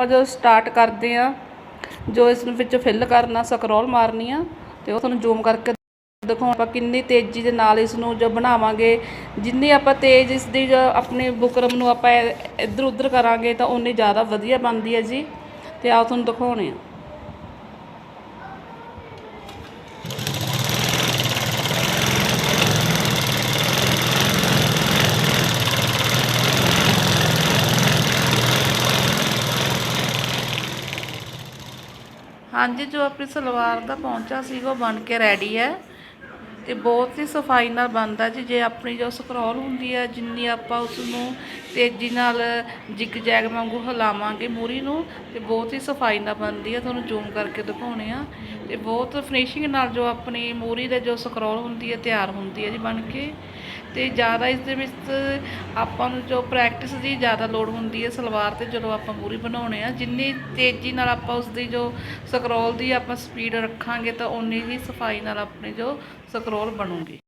ਆਪਾਂ ਜਦੋਂ ਸਟਾਰਟ ਕਰਦੇ ਆ ਜੋ ਇਸ ਨੂੰ ਵਿੱਚ ਫਿਲ ਕਰਨਾ ਸਕਰੋਲ ਮਾਰਨੀ ਆ, ਤੇ ਉਹ ਤੁਹਾਨੂੰ ਜ਼ੂਮ ਕਰਕੇ ਦਿਖਾਉਣ। ਆਪਾਂ ਕਿੰਨੀ ਤੇਜ਼ੀ ਦੇ ਨਾਲ ਇਸ ਨੂੰ ਜੋ ਬਣਾਵਾਂਗੇ, ਜਿੰਨੀ ਆਪਾਂ ਤੇਜ਼ ਇਸ ਦੀ ਜੋ ਆਪਣੀ ਬੁਕਰਮ ਨੂੰ ਆਪਾਂ ਇੱਧਰ ਉੱਧਰ ਕਰਾਂਗੇ, ਤਾਂ ਉਨੀ ਜ਼ਿਆਦਾ ਵਧੀਆ ਬਣਦੀ ਹੈ ਜੀ। ਤੇ ਆਓ ਤੁਹਾਨੂੰ ਦਿਖਾਉਣੇ ਆ। ਹਾਂਜੀ, ਜੋ ਆਪਣੀ ਸਲਵਾਰ ਦਾ ਪਹੁੰਚਾ ਸੀਗਾ, ਉਹ ਬਣ ਕੇ ਰੈਡੀ ਹੈ। ਤੇ ਬਹੁਤ ਹੀ ਸਫ਼ਾਈ ਨਾਲ ਬਣਦਾ ਜੀ। ਜੇ ਆਪਣੀ ਜੋ ਸਕਰੋਲ ਹੁੰਦੀ ਹੈ, ਜਿੰਨੀ ਆਪਾਂ ਉਸ ਨੂੰ ਤੇਜ਼ੀ ਨਾਲ ਜਿਗ ਜੈਗ ਵਾਂਗੂ ਹਿਲਾਵਾਂਗੇ ਮੂਰੀ ਨੂੰ, ਤੇ ਬਹੁਤ ਹੀ ਸਫ਼ਾਈ ਨਾਲ ਬਣਦੀ ਹੈ। ਤੁਹਾਨੂੰ ਜ਼ੂਮ ਕਰਕੇ ਦਿਖਾਉਣੇ ਆ। ਤੇ ਬਹੁਤ ਫਿਨਿਸ਼ਿੰਗ ਨਾਲ ਜੋ ਆਪਣੀ ਮੂਰੀ ਦਾ ਜੋ ਸਕਰੋਲ ਹੁੰਦੀ ਹੈ, ਤਿਆਰ ਹੁੰਦੀ ਹੈ ਜੀ ਬਣ ਕੇ। ਤੇ ਜ਼ਿਆਦਾ ਇਸ ਦੇ ਵਿੱਚ ਆਪਾਂ ਨੂੰ ਜੋ ਪ੍ਰੈਕਟਿਸ ਦੀ ਜ਼ਿਆਦਾ ਲੋੜ ਹੁੰਦੀ ਹੈ, ਸਲਵਾਰ ਤੇ ਜਦੋਂ ਆਪਾਂ ਮੂਰੀ ਬਣਾਉਣੇ ਆ, ਜਿੰਨੀ ਤੇਜ਼ੀ ਨਾਲ ਆਪਾਂ ਉਸ ਦੀ ਜੋ ਸਕਰੋਲ ਦੀ ਆਪਾਂ ਸਪੀਡ ਰੱਖਾਂਗੇ ਤਾਂ ਉਨੀ ਹੀ ਸਫ਼ਾਈ ਨਾਲ ਆਪਣੀ ਜੋ ਸਕਰੋਲ ਬਣੂਗੀ।